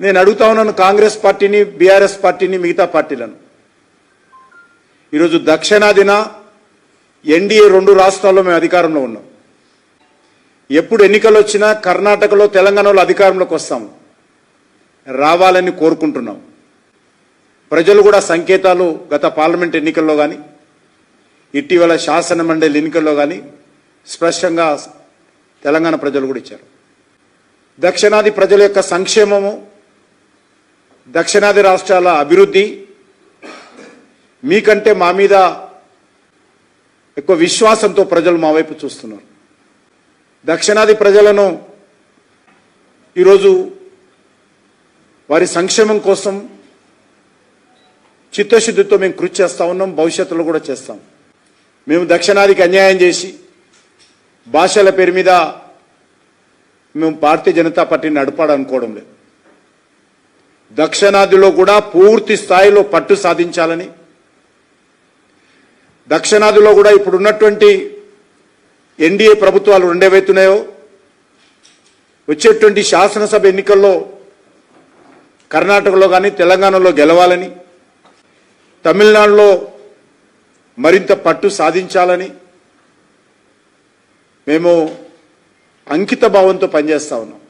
నేను అడుగుతా ఉన్నాను కాంగ్రెస్ పార్టీని బీఆర్ఎస్ పార్టీని మిగతా పార్టీలను. ఈరోజు దక్షిణాదిన ఎన్డీఏ రెండు రాష్ట్రాల్లో మేము అధికారంలో ఉన్నాం. ఎప్పుడు ఎన్నికలు వచ్చినా కర్ణాటకలో తెలంగాణలో అధికారంలోకి వస్తాం. రావాలని కోరుకుంటున్నాం. ప్రజలు కూడా సంకేతాలు గత పార్లమెంట్ ఎన్నికల్లో కానీ ఇటీవల శాసన మండలి ఎన్నికల్లో కానీ స్పష్టంగా తెలంగాణ ప్రజలు కూడా ఇచ్చారు. దక్షిణాది ప్రజల యొక్క సంక్షేమము దక్షిణాది రాష్ట్రాల అభివృద్ధి మీకంటే మా మీద ఎక్కువ విశ్వాసంతో ప్రజలు మా వైపు చూస్తున్నారు. దక్షిణాది ప్రజలను ఈరోజు వారి సంక్షేమం కోసం చిత్తశుద్ధితో మేము కృషి చేస్తా ఉన్నాం భవిష్యత్తులో కూడా చేస్తాం. మేము దక్షిణాదికి అన్యాయం చేసి భాషల పేరు మీద మేము భారతీయ జనతా పార్టీని నడపాలనుకోవడం లేదు. దక్షిణాదిలో కూడా పూర్తి స్థాయిలో పట్టు సాధించాలని దక్షిణాదిలో కూడా ఇప్పుడు ఉన్నటువంటి ఎన్డీఏ ప్రభుత్వాలు రెండేవైతున్నాయో వచ్చేటువంటి శాసనసభ ఎన్నికల్లో కర్ణాటకలో కానీ తెలంగాణలో గెలవాలని తమిళనాడులో మరింత పట్టు సాధించాలని మేము అంకిత భావంతో పనిచేస్తా ఉన్నాం.